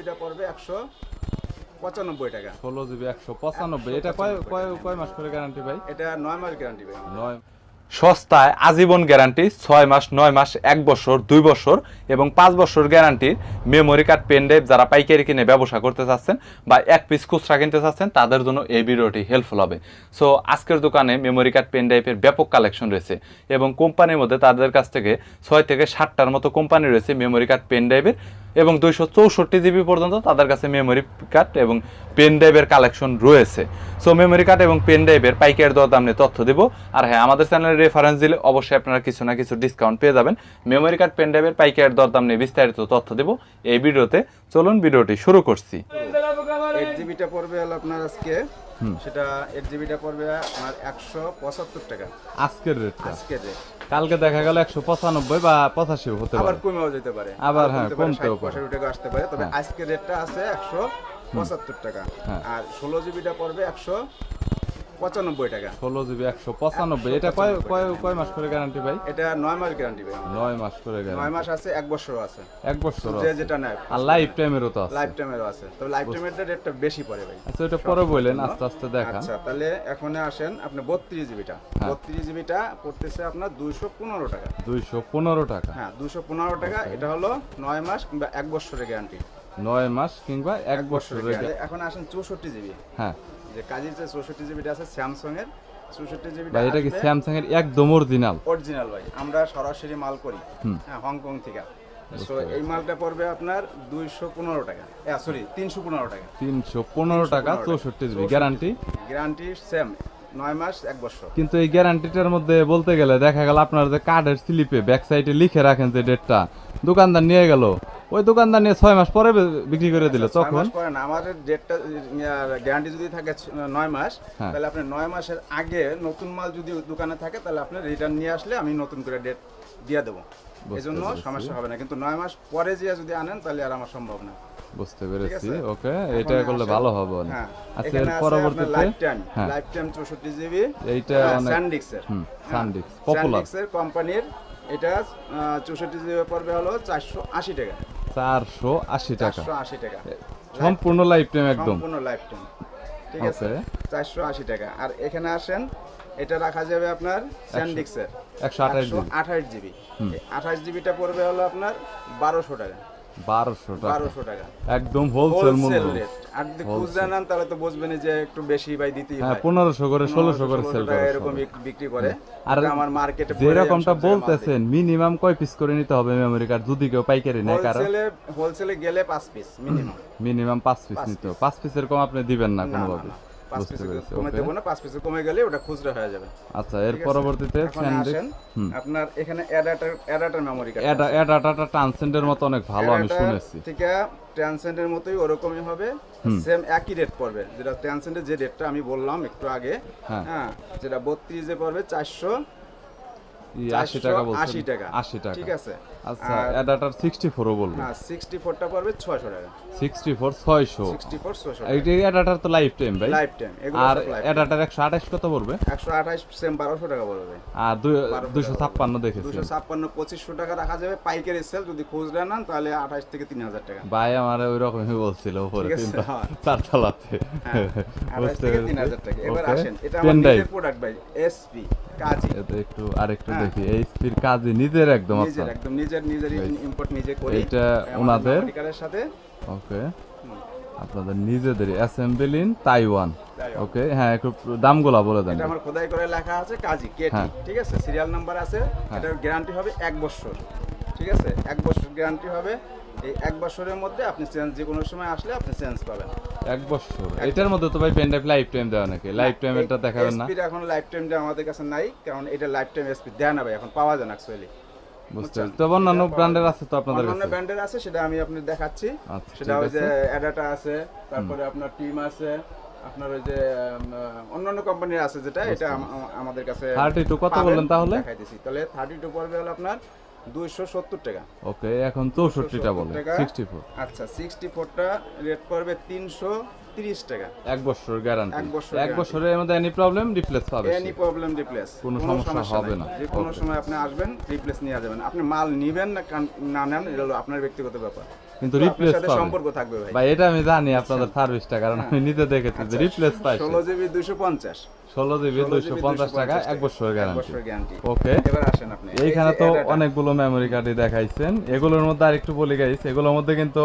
এটা পড়বে একশো পঁচানব্বই টাকা। ষোলো জিবি একশো পঁচানব্বই। এটা কয় কয় কয় মাস করে গ্যারান্টি ভাই? এটা নয় মাস গ্যারান্টি পাবেন নয় সস্তায় আজীবন গ্যারান্টি ছয় মাস নয় মাস এক বছর দুই বছর এবং পাঁচ বছর গ্যারান্টির মেমোরি কার্ড পেন ড্রাইভ যারা পাইকারি কিনে ব্যবসা করতে চাচ্ছেন বা এক পিস খুচরা কিনতে চাচ্ছেন তাদের জন্য এই ভিডিওটি হেল্পফুল হবে। সো আজকের দোকানে মেমোরি কার্ড পেন ড্রাইভের ব্যাপক কালেকশন রয়েছে এবং কোম্পানির মধ্যে তাদের কাছ থেকে ছয় থেকে ষাটটার মতো কোম্পানি রয়েছে মেমোরি কার্ড পেন ড্রাইভের এবং দুইশো চৌষট্টি জিবি পর্যন্ত তাদের কাছে মেমোরি কার্ড এবং পেন ড্রাইভের কালেকশন রয়েছে। সো মেমোরি কার্ড এবং পেন ড্রাইভের পাইকারি দর দাম নিয়ে তথ্য দেবো। আর হ্যাঁ আমাদের চ্যানেলের রেফারেন্স দিলে অবশ্যই আপনারা কিছু না কিছু ডিসকাউন্ট পেয়ে যাবেন। মেমোরি কার্ড পেন ড্রাইভের পাইকারি দর দাম নিয়ে বিস্তারিত তথ্য দেবো এই ভিডিওতে। চলুন, ভিডিওটি শুরু করছি। এইট জিবিটা পড়বে হলো আপনার আজকে। সেটা এইট জিবিটা পড়বে আপনার একশো পঁচাত্তর টাকা। আজকের রেটটা আজকের রেট কালকে দেখা গেল একশো পঁচানব্বই বা পঁচাশিও হতে আবার পারে। কমেও যেতে পারে। আবার হ্যাঁ, কমতেও পারে। 65 টাকা আসতে পারে। তবে হ্যাঁ। আজকের রেটটা আছে একশো পঁচাত্তর টাকা। হ্যাঁ। আর ষোলো জিবিটা পড়বে একশো পঁচানব্বই টাকা। ষোলো জিবি একশো পঁচানব্বই। এটা কয় কয় কয় মাস করে গ্যারান্টি ভাই? এটা নয় মাস গ্যারান্টি পাবেন নয় মাস করে নয় গ্যারান্টি মাস আছে এক বছর আছে। এক বছর যে যেটা নেয়। আর লাইফ টাইমেরও তো আছে। লাইফ টাইমেরও আছে। তবে লাইফ টাইমের রেটটা বেশি পড়ে ভাই। আচ্ছা ওটা পরে বললেন আস্তে আস্তে দেখান। আচ্ছা তাহলে এখন আসেন আপনি বত্রিশ জিবিটা। হ্যাঁ। বত্রিশ জিবিটা পড়তেছে আপনার দুইশো পনেরো টাকা। দুইশো পনেরো টাকা। হ্যাঁ দুশো পনেরো টাকা। এটা হলো নয় মাস কিংবা এক বছরের গ্যারান্টি নয় মাস কিংবা এক বছরের এখন আসেন চৌষট্টি জিবি। হ্যাঁ। যে কাজের যে চৌষট্টি জিবিটা আছে স্যামসাং এর চৌষট্টি জিবি ভাই এটা কি স্যামসাং এর একদম অরিজিনাল অরিজিনাল ভাই। আমরা সরাসরি মাল করি হ্যাঁ হংকং থেকে। সো এই মালটা পড়বে আপনার দুইশো পনেরো টাকা। সরি তিনশো পনেরো টাকা। তিনশো পনেরো টাকা চৌষট্টি জিবি গ্যারান্টি গ্যারান্টি সেম নয় মাস এক বছর। কিন্তু এই গ্যারান্টিটার মধ্যে বলতে গেলে দেখা গেল আপনার যে কার্ডের স্লিপে ব্যাক সাইডে লিখে রাখেন যে ডেটটা। দোকানদার নিয়ে গেল। ওই দোকানদার নিয়ে ছয় মাস পরে বিক্রি করে দিল। আচ্ছা, তখন? আমাদের ডেটটা গ্যারান্টি যদি থাকে নয় মাস হ্যাঁ। তাহলে আপনি নয় মাসের আগে নতুন মাল যদি দোকানে থাকে তাহলে আপনি রিটার্ন নিয়ে আসলে আমি নতুন করে ডেট দিয়ে দেবো। এই জন্য সমস্যা হবে না। কিন্তু নয় মাস পরে যে যদি আনেন তাহলে আর আমার সম্ভব না। বুঝতে পেরেছি। ওকে এটা করলে ভালো হবে হ্যাঁ। আচ্ছা এর পরবর্তীতে লাইফ টাইম হ্যাঁ। লাইফ টাইম চৌষট্টি জিবি এইটা অনেক স্যান্ডিক্সের হুম সানডিক্স পপুলার স্যান্ডিক্সের কোম্পানির এটা চৌষট্টি জিবি পড়বে হলো চারশো আশি টাকা। চারশো আশি টাকা। চারশো আশি টাকা। সম্পূর্ণ লাইফ টাইম একদম। সম্পূর্ণ লাইফ টাইম ঠিক আছে? Okay. চারশো আশি টাকা। আর এখানে আসেন এটা রাখা যাবে আপনার স্যান্ডিক্সের। একশো আঠাশ জিবি। আঠাশ জিবি। আঠাশ জিবিটা পড়বে হলো আপনার বারোশো টাকা। বারোশো টাকা। বারোশো টাকা। একদম হোলসেল মূল্য। আর যদি খুচরা নেন তাহলে তো বুঝবেন যে একটু বেশি ভাই দিতেই হ্যাঁ পনেরোশো করে ষোলোশো করে সেল করে এরকম বিক- বিক্রি করে। আর আমার মার্কেটে যেরকমটা বলতেছেন মিনিমাম কয় পিস করে নিতে হবে মেমোরি কার্ড যদি কেউ পাইকারি নেয় কারও? হোলসেলে হোলসেলে গেলে পাঁচ পিস মিনিমাম মিনিমাম পাঁচ পিস নিতে পাঁচ পিসের কম আপনি দিবেন না কোনোভাবে। পাঁচ পিস কমে দেবো না পাঁচ পিস কমে গেলে ওটা খুচরা হয়ে যাবে। আচ্ছা এর পরবর্তীতে আসেন। অ্যাডাপ্টার এখানে অ্যাডাপ্টার অ্যাডাপ্টার মেমোরি কার্ড এটা এটা ট্রান্সেন্ডের মতো অনেক ভালো আমি শুনেছি। থেকে ট্রান্সেন্ডের মতোই ওরকমই হবে সেম একই রেট পড়বে। যেটা ট্রান্সেন্ডের যে রেটটা আমি বললাম একটু আগে হ্যাঁ। হ্যাঁ যেটা বত্রিশে পড়বে চারশো আশি টাকা বলছেন। আশি টাকা। আশি টাকা। ঠিক আছে। আচ্ছা অ্যাডাটার সিক্সটি ফোরও বলব। হ্যাঁ সিক্সটি ফোরটা পড়বে ছয়শো টাকা। সিক্সটি ফোর ছয়শো সিক্সটি ফোর ছয়শো এইটা অ্যাডাটার তো লাইফ টাইম ভাই। লাইফ টাইম আর অ্যাডাটার একশো আঠাশ কত পড়বে? একশো আঠাশ সেম বারোশো টাকা পড়বে। আর দুশো ছাপ্পান্ন দেখেছি। দুশো ছাপ্পান্ন পঁচিশশো টাকা রাখা যাবে। পাইকারি সেল যদি খুচরা নেন তাহলে আঠাশ থেকে তিন হাজার টাকা। ভাই আমার ওই রকমই বলছিল উপরে হ্যাঁ। চার তলাতে হ্যাঁ, আঠাশ থেকে তিন হাজার টাকা। এবার আসেন এটা প্রোডাক্ট ভাই এসপি কাজী এটা একটু আরেকটু হ্যাঁ। কাজে নিজের একদম নিজের একদম নিজের নিজের ইম্পোর্ট নিজে করি। ওনাদের? সাথে। ওকে। আপনাদের নিজেদের assemble in Taiwan Taiwan. Okay হ্যাঁ একটু দামগুলা বলে দেন। এটা আমার খোদাই করে লেখা আছে কাজী কেটি হ্যাঁ। ঠিক আছে? সিরিয়াল নাম্বার আছে। এটার গ্যারান্টি হবে এক বছর ঠিক আছে? এক বছর গ্যারান্টি হবে। এই এক বছরের মধ্যে আপনি চেঞ্জ যে কোনো সময় আসলে আপনি চেঞ্জ পাবেন। এক বছর। এটার মধ্যে তো ভাই পেন ড্রাইভ লাইফ টাইম দেওয়া নাকি? লাইফ টাইম এটা দেখাবেন না? এসপির এখন লাইফ টাইম আমাদের কাছে নাই কারণ এটা লাইফ টাইম এসপি দেয় না ভাই এখন পাওয়া যায় না অ্যাকচুয়ালি বুঝতে পারছি অন্যান্য ব্র্যান্ডের আছে তো আপনাদের অন্যান্য ব্র্যান্ডের আছে সেটা আমি আপনার দেখাচ্ছি। আচ্ছা, সেটা ওই যে অ্যাডাটা আছে তারপরে আপনার টিম আছে আপনার ওই যে অন্যান্য কোম্পানির আছে যেটা এটা আম- আম- আমাদের কাছে 32 কত বললেন তাহলে? দেখাইতেছি তাহলে থার্টি টু পড়বে হলো আপনার দুইশো সত্তর টাকা ওকে এখন চৌষট্টিটা বলে 270 টাকা। সিক্সটি ফোর আচ্ছা সিক্সটি ফোরটা রেট পড়বে তিনশো তিরিশ টাকা। এক বছর গ্যারান্টি এক বছর এক বছরের মধ্যে এনি প্রবলেম রিপ্লেস পাবে এনি প্রবলেম রিপ্লেস কোনো সমস্যা হবে না। যে কোনো সময় আপনি আসবেন রিপ্লেস নিয়ে যাবেন। আপনি মাল নিবেন না না নেন এটা হলো আপনার ব্যক্তিগত ব্যাপার। কিন্তু রিপ্লেস পাবে সম্পর্ক থাকবে ভাই। ভাই এটা আমি জানি আপনাদের সার্ভিসটা কারণ আমি নিজে দেখেছি যে রিপ্লেস পাই ষোলো জিবি দুশো পঞ্চাশ। ষোলো জিবি দুইশো পঞ্চাশ টাকা এক বছর গ্যারান্টি ওকে এবার আসেন আপনি। এই এইখানে তো অনেকগুলো মেমোরি কার্ডই দেখাইছেন। এগুলোর মধ্যে আর একটু বলে গাইস এগুলোর মধ্যে কিন্তু।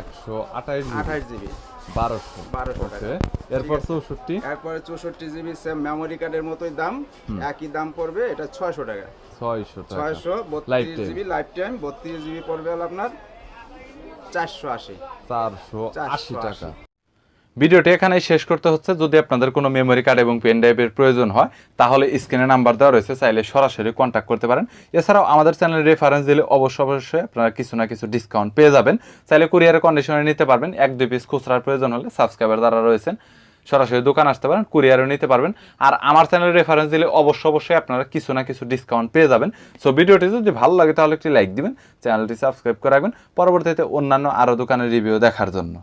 একশো আঠাশ আঠাশ জিবি। বারোশো। বারোশো টাকা। এরপর চৌষট্টি। এরপরে চৌষট্টি জিবি সেম মেমোরি কার্ডের মতোই দাম। একই দাম পড়বে এটা ছয়শো টাকা। ছয়শো ছয়শো বত্রিশ। জিবি লাইফ টাইম বত্রিশ জিবি পড়বে আপনার চারশো আশি। চারশো আশি 480 টাকা। ভিডিওটি এখানেই শেষ করতে হচ্ছে। যদি আপনাদের কোনো মেমোরি কার্ড এবং পেন ড্রাইভের প্রয়োজন হয়, তাহলে স্ক্রিনে নাম্বার দেওয়া রয়েছে, চাইলে সরাসরি কন্ট্যাক্ট করতে পারেন। এছাড়াও আমাদের চ্যানেলে রেফারেন্স দিলে অবশ্য অবশ্যই আপনারা কিছু না কিছু ডিসকাউন্ট পেয়ে যাবেন। চাইলে কুরিয়ারের কন্ডিশনে নিতে পারবেন। এক দুই পিস খুচরার প্রয়োজন হলে সাবস্ক্রাইবার দ্বারা রয়েছেন, সরাসরি দোকান আসতে পারেন কুরিয়ারও নিতে পারবেন। আর আমার চ্যানেলে রেফারেন্স দিলে অবশ্য অবশ্যই আপনারা কিছু না কিছু ডিসকাউন্ট পেয়ে যাবেন। সো ভিডিওটি যদি ভালো লাগে, তাহলে একটি লাইক দিবেন চ্যানেলটি সাবস্ক্রাইব করে রাখবেন। পরবর্তীতে অন্যান্য আরও দোকানের রিভিউ দেখার জন্য।